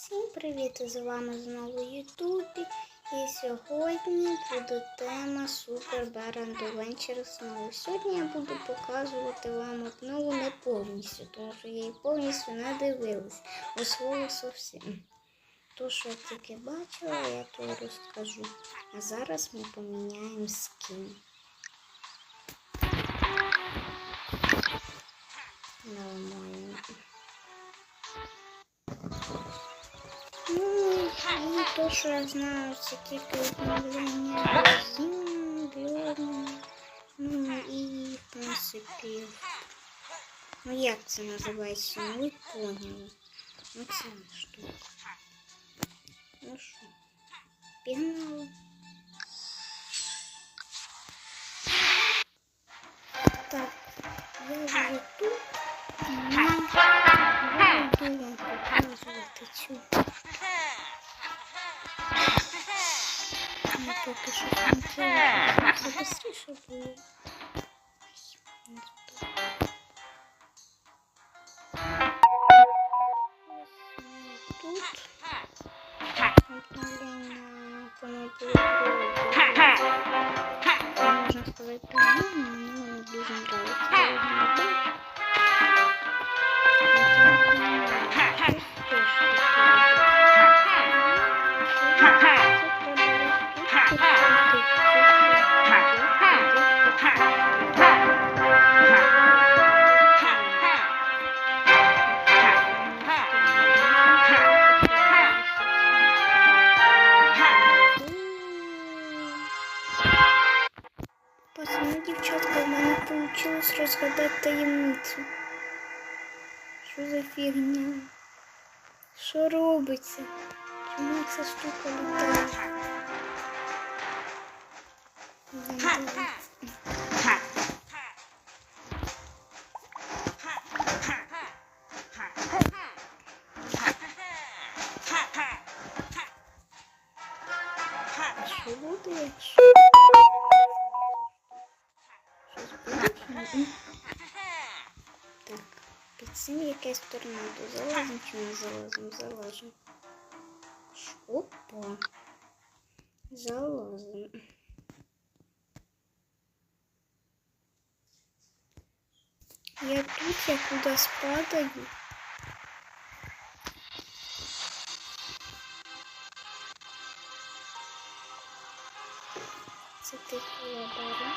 Всім привіт! З вами знову Ютубі. І сьогодні буде тема Super Bear Adventure знову. Сьогодні я буду показувати вам одну не повністю, тому що я її повністю не дивилась. Освоїла зовсім. То, що я тільки бачила, я то розкажу. А зараз ми поміняємо скін. Нормально. то, що я знаю, це тільки обновлення зим, бльону. Ну і в принципі. Ну як це називається? Ну ви поняли. Ну це штука. Ну що, пігнали. Так, я вже тут. Ну, Я буду вам показувати цю. Ну, поки що смотрела, це быстріше Пацани, дівчатка, в мене вийшло розгадати таємницю. Що за фігня? Що робиться? Чому ця штука літає? Забула. А що буде, Цим якесь торнадо. Залазим чи не залазим? Залазим. Опа. Залазим. Я тут, я куда спадаю. Це типу лабора.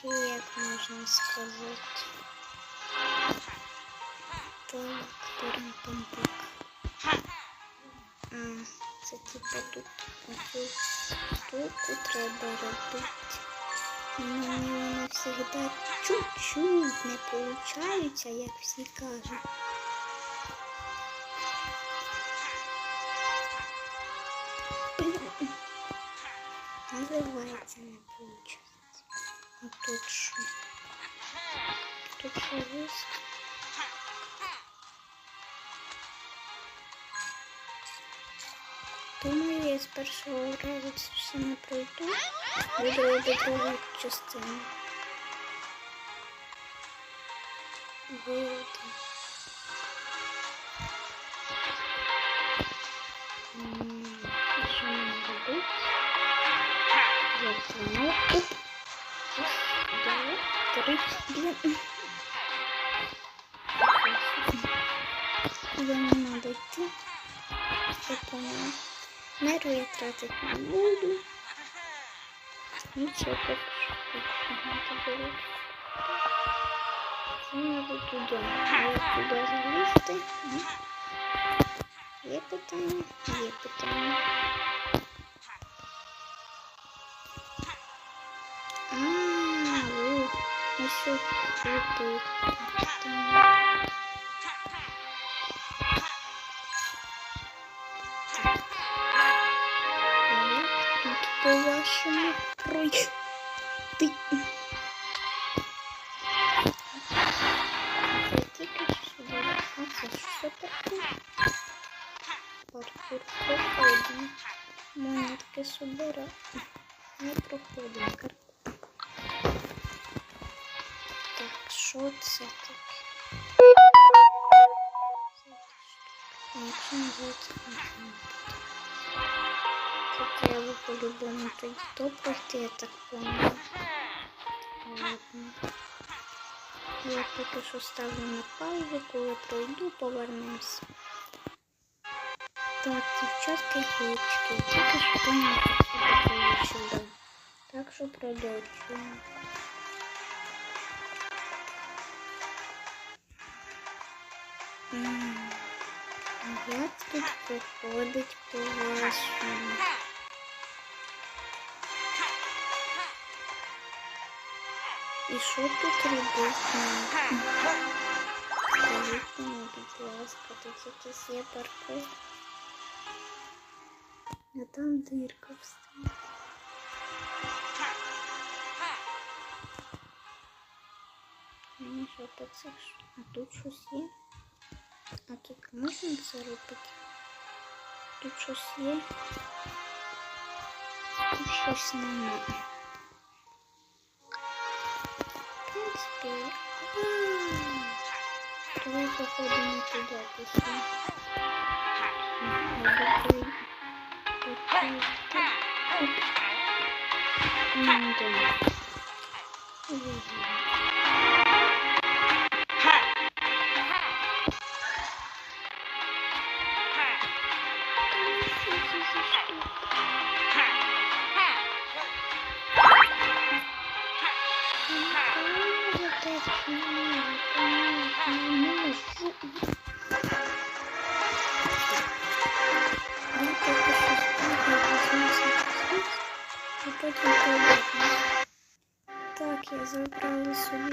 Чи як можна сказати? Це типу тут оцю штуку треба робити. Ну, Мені воно завжди чуть-чуть не получається, як всі кажуть. Називається не получається. А тут що? Тут що виск? Думаю, я з першого разу це все не пройду. Буду до другої частини. Вот. М, Що мені робити? Я кнопку. Раз, два, три, блин. Я не надо идти. Я поняла. Нервы я тратить не буду. Ничего, как надо было. Це надо туди. Я туди залізти. М? Є питання? Є питання. А, о, ось що тут. Паркур проходимо. Монетки собира. Не проходимо. Кар- Так, що це таке? Якщо називається Це треба по-любому тоді то пройти, я так поняла. Ладно. Я поки що ставлю на паузу, коли пройду, повернемось. Так, дівчатки і хлопчики, тільки що там не получили. Так що продовжуємо. М, Як тут проходить по-вашому? І що тут робити? Скажіть мені, будь ласка, тут якийсь є паркур. А там дирка встала. Мені що по цих? ш- А тут щось є? А тут можна це робити? Тут щось є? Тут щось немає. В принципі, а, давай походимо туди пішли. М, да.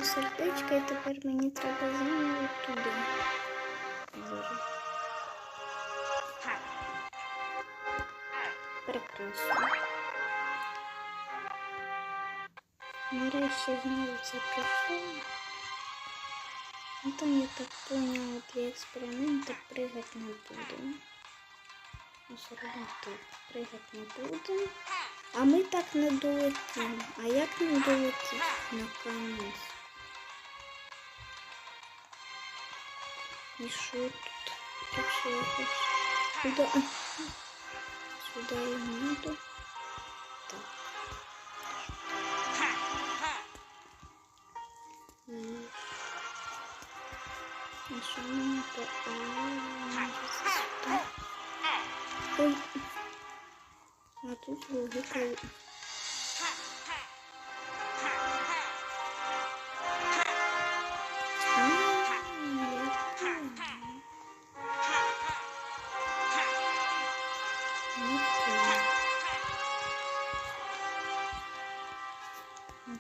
сердечко і тепер мені треба заново туди. Зараз. Прекрасно. Нарешті знову це пройшло. Ну там я так поняла для експерименту пригати не будемо. Ось робимо тут. Пригати не будемо. А ми так не долетимо. А як не долетіти наконець? І що тут? Тут ще якось. Сюди. а, Сюди я не йду. Так. І... І що мені по А, може, це сюди? Ой. А тут логика.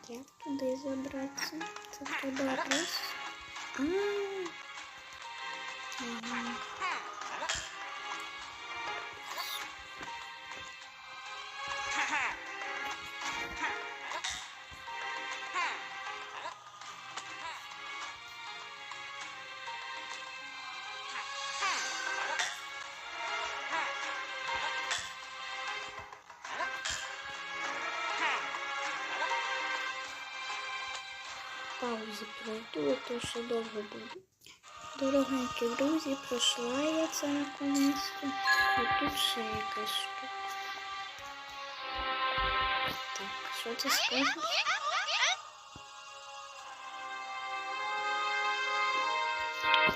Як туди забратися? Це треба раз. А. Ага. Паузу пройду, а то ще довго буде. Дорогенькі друзі, пройшла я це наконець. І тут ще якась штука. Так, що ти скажеш?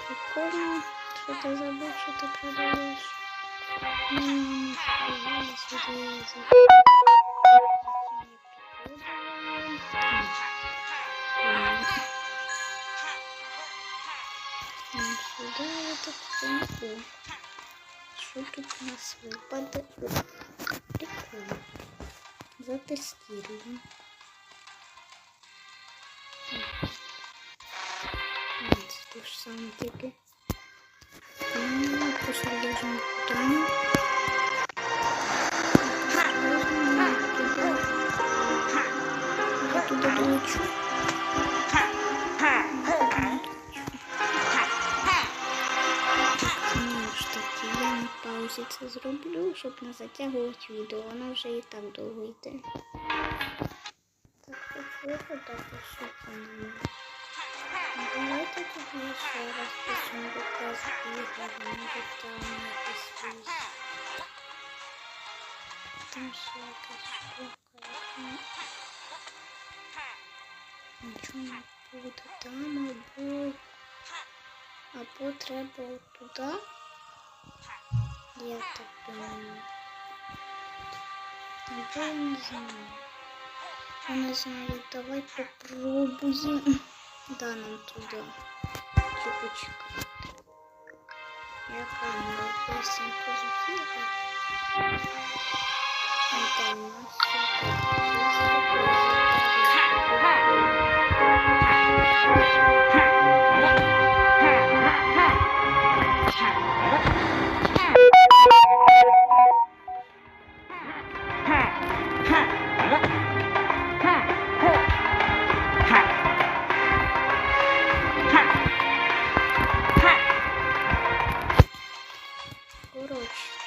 Прикольно, що ти забув, що ти продаєш. М, сюди, сюди, сюди. Ладно. Сюда я так помогу. Что тут у нас выпадет? Прикольно. Затестируем. Вот, то же самое теперь. Ну, после ложим там. Я туда долечу. роблю, щоб не затягувати відео. Воно вже і так довго йде. Так, так виходить, що це не Давайте тоді ще раз пишемо доказ ігор, може там якийсь Там ще якась штука, як Нічого не буде там або... Або треба туди. Я так думаю. Або я не знаю. Я не знаю, давай попробуємо. Да, нам туди. Чи почекати. Яка нам быстренько збігає. Ну, там у нас супер.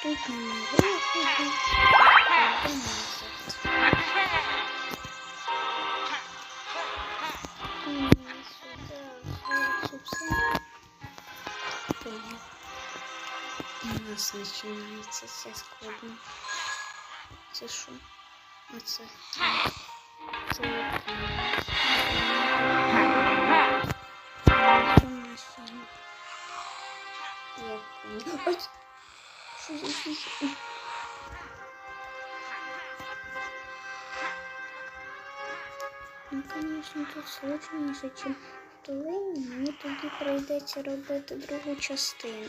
Зверху все. Понял. У нас починається це складно. Це що? Оце. Ну, конечно, тут сложніше, чим в долині. Мені тоді прийдеться робити другу частину.